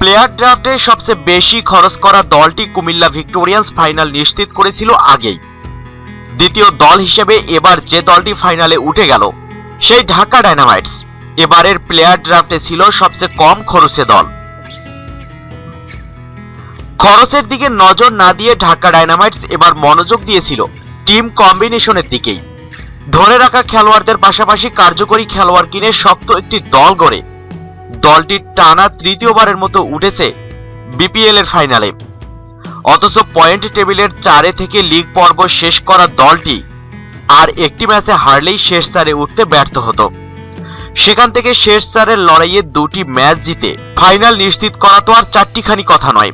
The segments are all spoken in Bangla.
প্লেয়ার ড্রাফটে সবচেয়ে বেশি খরচ করা দলটি কুমিল্লা ভিক্টোরিয়ান্স ফাইনাল নিশ্চিত করেছিল আগেই। দ্বিতীয় দল হিসেবে এবার যে দলটি ফাইনালে উঠে গেল, সেই ঢাকা ডায়নামাইটস। এবারের প্লেয়ার ড্রাফটে ছিল সবচেয়ে কম খরচে দল। খরচের দিকে নজর না দিয়ে ঢাকা ডায়নামাইটস এবার মনোযোগ দিয়েছিল টিম কম্বিনেশনের দিকেই। ধরে রাখা খেলোয়াড়দের পাশাপাশি কার্যকরী খেলোয়াড় কিনে শক্ত একটি দল গড়ে দলটি টানা তৃতীয়বারের মতো উঠেছে বিপিএল এর ফাইনালে। অথচ পয়েন্ট টেবিলের চারে থেকে লিগ পর্ব শেষ করা দলটি আর একটি ম্যাচে হারলেই শেষ চারে উঠতে ব্যর্থ হতো। সেখান থেকে শেষ চারের লড়াইয়ে দুটি ম্যাচ জিতে ফাইনাল নিশ্চিত করা তো আর চারটিখানি কথা নয়।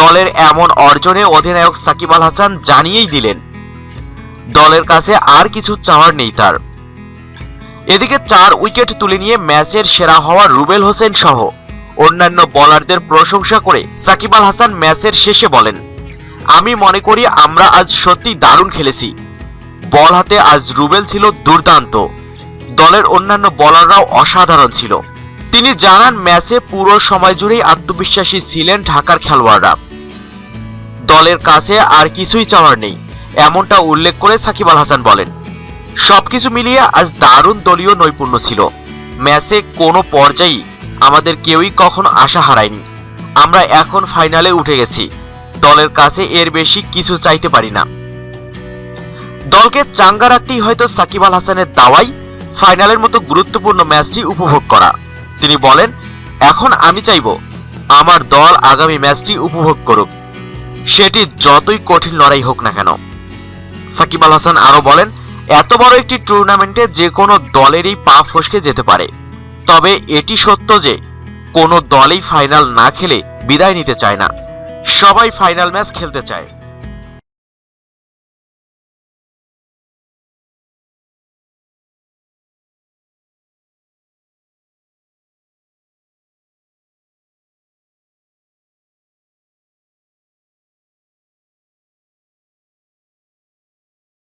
দলের এমন অর্জনে অধিনায়ক সাকিব আল হাসান জানিয়েই দিলেন, দলের কাছে আর কিছু চাওয়ার নেই তার। এদিকে চার উইকেট তুলে নিয়ে ম্যাচের সেরা হওয়া রুবেল হোসেন সহ অন্যান্য বোলারদের প্রশংসা করে সাকিব আল হাসান ম্যাচের শেষে বলেন, আমি মনে করি আমরা আজ সত্যি দারুণ খেলেছি। বল হাতে আজ রুবেল ছিল দুর্দান্ত। দলের অন্যান্য বোলাররাও অসাধারণ ছিল। তিনি জানান, ম্যাচে পুরো সময় জুড়েই আত্মবিশ্বাসী ছিলেন ঢাকার খেলোয়াড়রা। দলের কাছে আর কিছুই চাওয়ার নেই, এমনটা উল্লেখ করে সাকিব আল হাসান বলেন। সবকিছু মিলিয়ে আজ দারুণ দলীয় নৈপুণ্য ছিল। ম্যাচে কোনো পর্যায়ে আমাদের কেউই কখনো আশা হারায়নি। আমরা এখন ফাইনালে উঠে গেছি। দলের কাছে এর বেশি কিছু চাইতে পারি না। দলকে চাঙ্গা রাখতেই হয়তো সাকিব আল হাসানের দাওয়াই ফাইনালের মতো গুরুত্বপূর্ণ ম্যাচটি উপভোগ করা। তিনি বলেন, এখন আমি চাইব আমার দল আগামী ম্যাচটি উপভোগ করুক। সেটি যতই কঠিন লড়াই হোক না কেন। সাকিব আল হাসান আরও বলেন এত বড় একটি টুর্নামেন্টে যে কোনো দলেরই পা ফসকে যেতে পারে। তবে এটি সত্য যে, কোনো দলই ফাইনাল না খেলে বিদায় নিতে চায় না। সবাই ফাইনাল ম্যাচ খেলতে চায়।